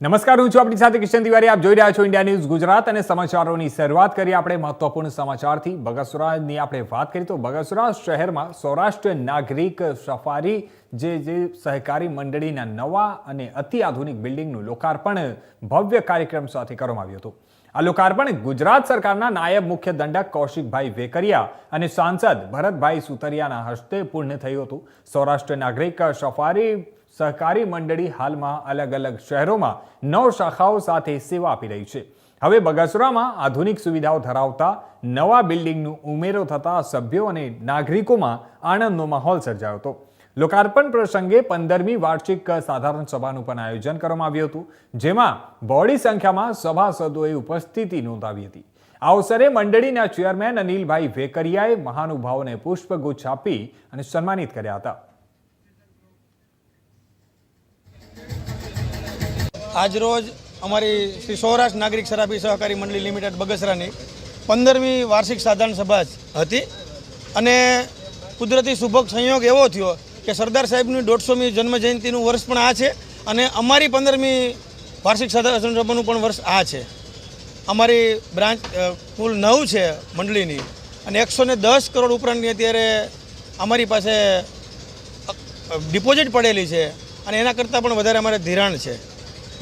નમસ્કાર, હું છું આપણી સાથે કિશન તિવારી. આપ જોઈ રહ્યા છો ઇન્ડિયા ન્યૂઝ ગુજરાત અને સમાચારોની શરૂઆત કરીએ આપણે મહત્વપૂર્ણ સમાચારથી. બગસરાની આપણે વાત કરીએ તો બગસરા શહેરમાં સૌરાષ્ટ્ર નાગરિક સફારી જે જે સહકારી મંડળીના નવા અને અતિ આધુનિક બિલ્ડિંગનું લોકાર્પણ ભવ્ય કાર્યક્રમ સાથે કરવામાં આવ્યું હતું. આ લોકાર્પણ ગુજરાત સરકારના નાયબ મુખ્ય દંડક કૌશિકભાઈ વેકરિયા અને સાંસદ ભરતભાઈ સુતરિયાના હસ્તે પૂર્ણ થયું હતું. સૌરાષ્ટ્ર નાગરિક સફારી સહકારી મંડળી હાલમાં અલગ અલગ શહેરોમાં નવ શાખાઓ સાથે સેવા આપી રહી છે. હવે બગસરામાં આધુનિક સુવિધાઓ ધરાવતા નવા બિલ્ડિંગનું ઉમેરો થતા સભ્યો અને નાગરિકોમાં આનંદનો માહોલ સર્જાયો હતો. લોકાર્પણ પ્રસંગે પંદરમી વાર્ષિક સાધારણ સભાનું પણ આયોજન કરવામાં આવ્યું હતું, જેમાં બહોળી સંખ્યામાં સભાસદોએ ઉપસ્થિતિ નોંધાવી હતી. આ અવસરે મંડળીના ચેરમેન અનિલભાઈ વેકરિયાએ મહાનુભાવોને પુષ્પગુચ્છ આપી અને સન્માનિત કર્યા હતા. આજરોજ અમારી શ્રી સૌરાષ્ટ્ર નાગરિક શરાબી સહકારી મંડળી લિમિટેડ બગસરાની પંદરમી વાર્ષિક સાધારણ સભા હતી. અને કુદરતી સુભક સંયોગ એવો થયો કે સરદાર સાહેબની દોઢસોમી જન્મજયંતિનું વર્ષ પણ આ છે અને અમારી પંદરમી વાર્ષિક સાધારણ સભાનું પણ વર્ષ આ છે. અમારી બ્રાન્ચ કુલ નવ છે મંડળીની અને એકસો દસ કરોડ ઉપરાંતની અત્યારે અમારી પાસે ડિપોઝિટ પડેલી છે અને એના કરતાં પણ વધારે અમારે ધિરાણ છે.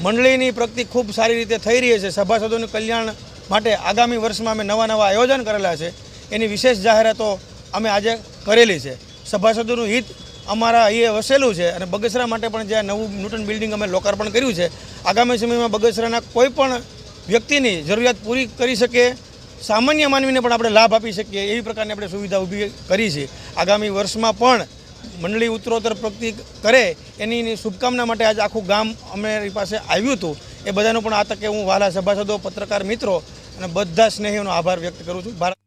મંડળીની પ્રગતિ ખૂબ સારી રીતે થઈ રહી છે. સભાસદોનું કલ્યાણ માટે આગામી વર્ષમાં અમે નવા નવા આયોજન કરેલા છે. એની વિશેષ જાહેરાતો અમે આજે કરેલી છે. સભાસદોનું હિત અમારા અહીંયા વસેલું છે અને બગસરા માટે પણ જે નવું નૂતન બિલ્ડિંગ અમે લોકાર્પણ કર્યું છે, આગામી સમયમાં બગસરાના કોઈ પણ વ્યક્તિની જરૂરિયાત પૂરી કરી શકે, સામાન્ય માનવીને પણ આપણે લાભ આપી શકીએ એવી પ્રકારની આપણે સુવિધા ઊભી કરી છે. આગામી વર્ષમાં પણ મંડળી ઉત્તરોત્તર પ્રગતિ કરે એની શુભકામના માટે આજે આખું ગામ અમારી પાસે આવ્યું હતું. એ બધાનો પણ આ તકે હું વાલા સભાસદો, પત્રકાર મિત્રો અને બધા સ્નેહીઓનો આભાર વ્યક્ત કરું છું. ભારત